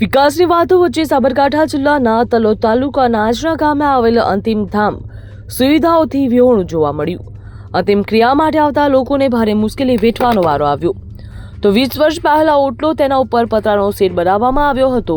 વિકાસની વાતો વચ્ચે સાબરકાંઠા જિલ્લાના તલોદ તાલુકાના આજના ગામે આવેલ અંતિમ ધામ સુવિધાઓથી વિહોણું જોવા મળ્યું. અંતિમ ક્રિયા માટે આવતા લોકોને ભારે મુશ્કેલી વેઠવાનો વારો આવ્યો. તો વીસ વર્ષ પહેલા ઓટલો તેના ઉપર પતરાનો સેટ બનાવવામાં આવ્યો હતો.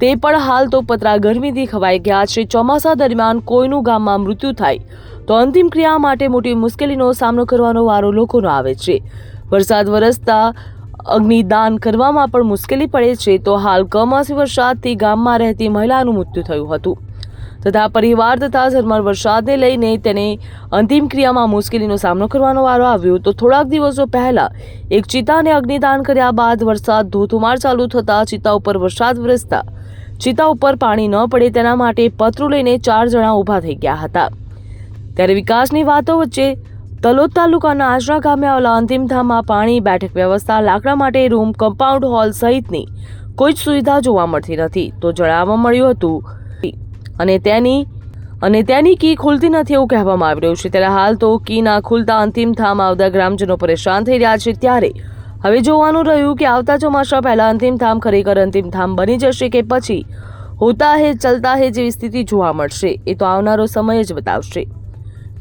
તે પણ હાલ તો પતરા ગરમીથી ખવાઈ ગયા છે. ચોમાસા દરમિયાન કોઈનું ગામમાં મૃત્યુ થાય તો અંતિમ ક્રિયા માટે મોટી મુશ્કેલીનો સામનો કરવાનો વારો લોકોનો આવે છે. વરસાદ વરસતા અગ્નિદાન કરવામાં પણ મુશ્કેલી પડે છે, તો હાલ કમોસમી વરસાદથી ગામમાં રહેતી મહિલાનું મૃત્યુ થયું હતું. તથા પરિવાર તથા ઝરમર વરસાદને લઈને તેને અંતિમ ક્રિયામાં મુશ્કેલીનો સામનો કરવાનો વારો આવ્યો. તો થોડાક દિવસો પહેલા એક ચિતાને અગ્નિદાન કર્યા બાદ વરસાદ ધોધમાર ચાલુ થતા ચિતા ઉપર વરસાદ વરસતા ચિતા ઉપર પાણી ન પડે તેના માટે પતરું લઈને ચાર જણા ઊભા થઈ ગયા હતા. ત્યારે વિકાસની વાતો વચ્ચે તલોદ તાલુકાના આશરા ગામે આવેલા અંતિમ ધામમાં પાણી, બેઠક વ્યવસ્થા, લાકડા માટે રૂમ, કમ્પાઉન્ડ હોલ સહિતની કોઈ જ સુવિધા જોવા મળતી નથી. તો જણાવવા મળ્યું હતું અને તેની અને તેની કી ખુલતી નથી એવું કહેવામાં આવી રહ્યું છે. ત્યારે હાલ તો કી ના ખુલતા અંતિમ ધામ આવતા ગ્રામજનો પરેશાન થઈ રહ્યા છે. ત્યારે હવે જોવાનું રહ્યું કે આવતા ચોમાસા પહેલાં અંતિમ ધામ ખરેખર અંતિમ ધામ બની જશે કે પછી હોતા હે, ચલતા હે જેવી સ્થિતિ જોવા મળશે. એ તો આવનારો સમય જ બતાવશે.